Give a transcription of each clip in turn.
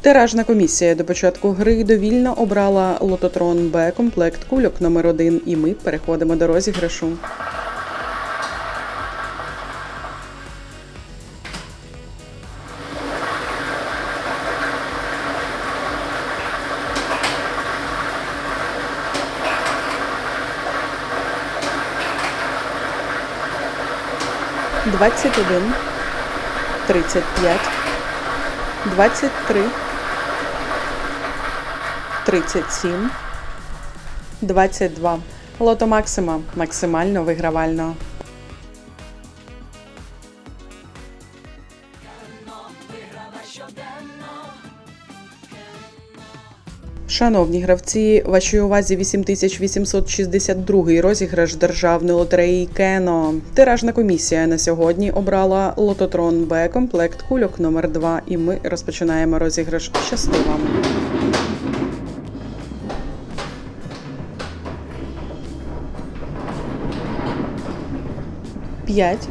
Тиражна комісія до початку гри довільно обрала лототрон Б комплект кульок номер 1 і ми переходимо до розіграшу. Двадцять один, тридцять п'ять, двадцять три, 37, 22. Лото Максима максимально вигравально. Шановні гравці, вашій увазі 8862 розіграш державної лотереї Кено. Тиражна комісія на сьогодні обрала лототрон Б комплект кульок номер 2 І ми розпочинаємо розіграш. Щасти! 5,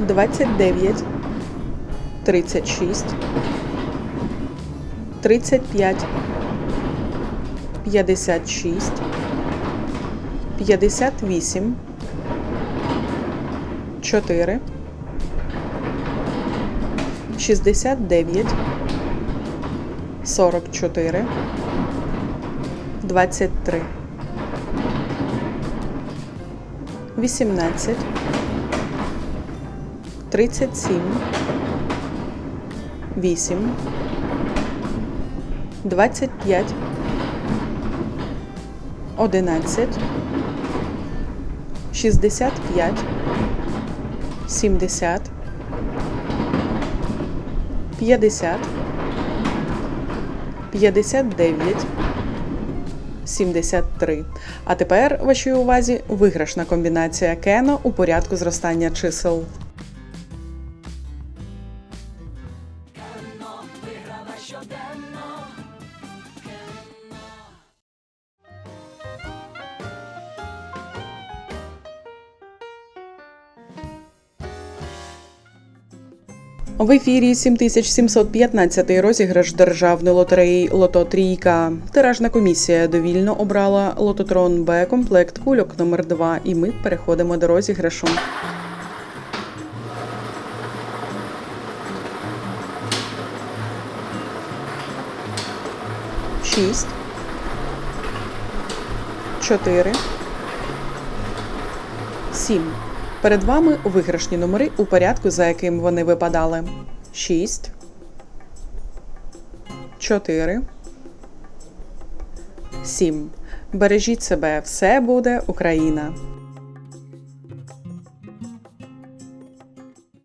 29, 36, 35, 56, 58, 4, 69, 44, 23. 18, 37, 8, 25, 11, 65, 70, 50, 59, 73. А тепер вашій увазі виграшна комбінація Кено у порядку зростання чисел. В ефірі 7715 розіграш державної лотереї Лото Трійка. Тиражна комісія довільно обрала лототрон Б комплект кульок номер 2 і ми переходимо до розіграшу. Шість. Чотири. Сім. Перед вами виграшні номери у порядку, за яким вони випадали. 6, 4, 7. Бережіть себе, все буде Україна!